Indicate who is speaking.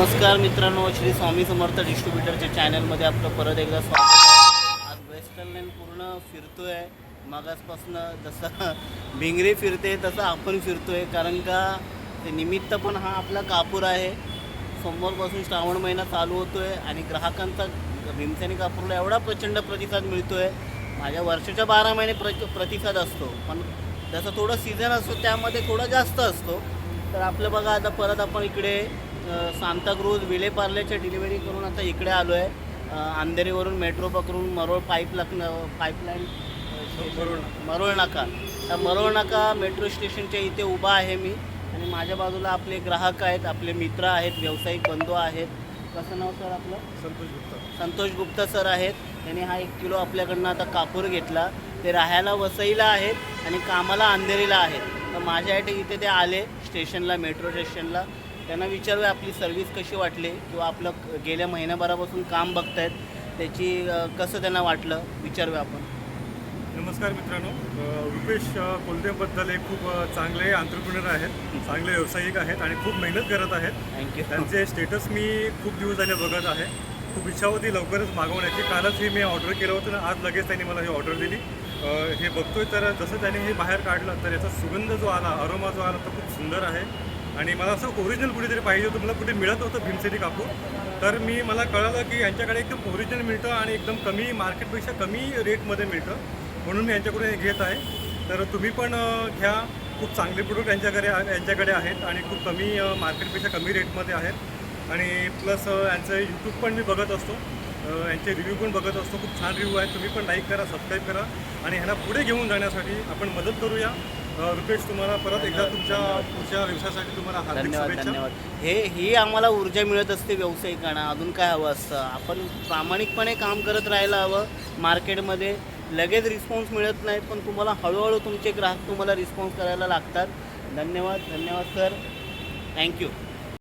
Speaker 1: नमस्कार मित्रांनो श्री स्वामी समर्थ डिस्ट्रीब्युटरच्या चॅनलमध्ये आपलं परत एकदा स्वागत आहे. आज वेस्टर्न लाईन पूर्ण आहे मागासपासून जसं भिंगरी फिरते तसं आपण फिरतो आहे कारण का ते निमित्त पण हा आपला कापूर आहे. सोमवारपासून श्रावण महिना चालू होतो आहे आणि ग्राहकांचा भीमसेनी कापूरला एवढा प्रचंड प्रतिसाद मिळतो आहे माझ्या वर्षाच्या बारा महिने प्र प्रतिसाद असतो. पण जसं थोडं सीझन असतो त्यामध्ये थोडा जास्त असतो. तर आपलं बघा आता परत आपण इकडे सांताक्रूज विलेपार्लेच्या डिलिव्हरी करून आता इकडे आलो आहे. अंधेरीवरून मेट्रो पकडून मरोळ पाईप लग्न पाईपलाईन
Speaker 2: मरोळ
Speaker 1: मरोळ नाका. त्या मरोळ नाका मेट्रो स्टेशनच्या इथे उभा आहे मी. आणि माझ्या बाजूला आपले ग्राहक आहेत आपले मित्र आहेत व्यावसायिक बंधू आहेत. कसं नाव सर आपलं?
Speaker 2: संतोष गुप्ता.
Speaker 1: संतोष गुप्ता सर आहेत. त्यांनी हा एक किलो आपल्याकडनं आता कापूर घेतला. ते राहायला वसईला आहेत आणि कामाला अंधेरीला आहेत. तर माझ्यासाठी इथे ते आले स्टेशनला मेट्रो स्टेशनला. त्यांना विचारूया आपली सर्व्हिस कशी वाटली किंवा आपलं गेल्या महिन्याभरापासून काम बघतायत त्याची कसं त्यांना वाटलं विचारूया आपण.
Speaker 2: नमस्कार मित्रांनो. रुपेश अ, कोलतेबद्दल एक खूप चांगले आंतरप्रिनर आहेत चांगले व्यावसायिक आहेत आणि खूप मेहनत करत आहेत.
Speaker 1: थँक्यू
Speaker 2: त्यांचे स्टेटस मी खूप दिवस झाले बघत आहे. खूप इच्छा होती लवकरच मागवण्याची. कालच हे मी ऑर्डर केलं होतं आणि आज लगेच त्यांनी मला ही ऑर्डर दिली. हे बघतोय तर जसं त्याने हे बाहेर काढलं तर याचा सुगंध जो आला अरोमा जो आला तो खूप सुंदर आहे. आणि मला असं ओरिजिनल कुठेतरी पाहिजे होतं. मला कुठे मिळत होतं भीमसेनी कापूर तर मी मला कळालं की यांच्याकडे एकदम ओरिजिनल मिळतं आणि एकदम कमी मार्केटपेक्षा कमी रेटमध्ये मिळतं. म्हणून मी यांच्याकडून हे घेत आहे. तर तुम्ही पण घ्या. खूप चांगले प्रोडक्ट यांच्याकडे आ- यांच्याकडे आहेत आणि खूप कमी मार्केटपेक्षा कमी रेटमध्ये आहेत. आणि प्लस यांचं यूट्यूब पण मी बघत असतो. यांचे रिव्ह्यू पण बघत असतो. खूप छान रिव्ह्यू आहेत. तुम्ही पण लाईक करा सबस्क्राईब करा. आणि ह्यांना पुढे घेऊन जाण्यासाठी आपण मदत करूया. रुपेश तुम्हाला परत एकदा तुमच्या पुढच्या व्यवसायासाठी तुम्हाला हार्दिक
Speaker 1: धन्यवाद
Speaker 2: शुभेच्छा.
Speaker 1: धन्यवाद. हे ही आम्हाला ऊर्जा मिळत असते व्यावसायिकांना अजून काय हवं असतं? आपण प्रामाणिकपणे काम करत राहायला हवं मार्केटमध्ये लगेच रिस्पॉन्स मिळत नाही पण तुम्हाला हळूहळू तुमचे ग्राहक तुम्हाला रिस्पॉन्स करायला लागतात. धन्यवाद धन्यवाद सर थँक्यू